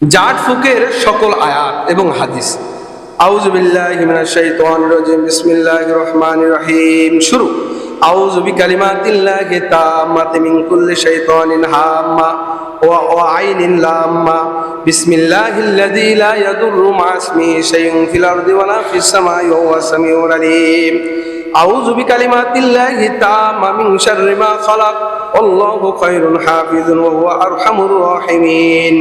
জাট ফুকের সকল আয়াত এবং হাদিস। আউযু বিল্লাহি মিনাশ শাইতানির রাজিম। বিসমিল্লাহির রহমানির রহিম। শুরু। আউযু বিকালিমাতিল্লাহি তাম্মাতি মিন কুল্লি শাইতানিন হাম্মা ওয়া ওয়া আইনিন লাম্মা। বিসমিল্লাহিল্লাযী লা ইয়াদুররু মা ইসমিহি শাইউন ফিল আরদি ওয়ালা ফিস সামাই ওয়া হুয়াস সামিউল আলীম। আউযু বিকালিমাতিল্লাহি তাম্মা মিন শাররি মা খালাক। আল্লাহু খায়রুল হাফিজ ওয়া হুয়া আরহামুর রাহিমিন।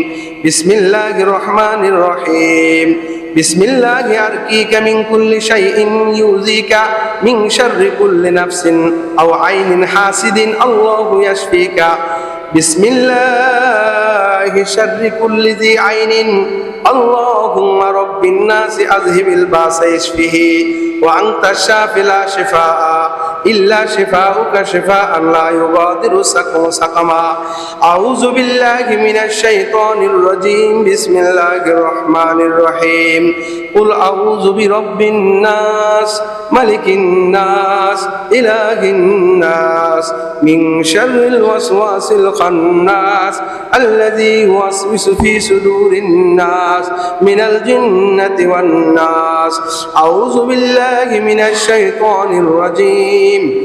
বিসমিল্লাহির রহমানির রহিম। বিসমিল্লাহি আরকিকা মিন কুল্লি শাইইন ইউযিকা মিন শাররি কুল্লি নাফসিন আও আইনিন হাসিদিন আল্লাহু ইয়াশফিকা। বিসমিল্লাহি শাররি কুল্লি জি আইনিন আল্লাহুম্মা বিন্নাসি আজহিবিল বাসা ইসফিহি ওয়া আনতা শাফিলা শিফা ইল্লা শিফাউকা শিফা আল্লাহ ইউবাদিরু সাকু সাকামা আউযু বিল্লাহি মিনাশ শাইতানির রাজীম বিসমিল্লাহির রহমানির রহিম قل أعوذ برب الناس ملك الناس إله الناس من شر الوسواس الخناس الذي يوسوس في صدور الناس من الجنة والناس. أعوذ بالله من الشيطان الرجيم.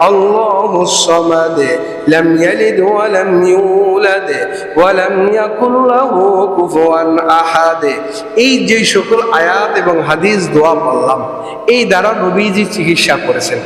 الله الصمد لم يلد ولم يولد ولم يكن له كفوا أحد এই যে সকল আয়াত এবং হাদিস দোয়া বললাম এই দ্বারা নবীজি চিকিৎসা করেছেন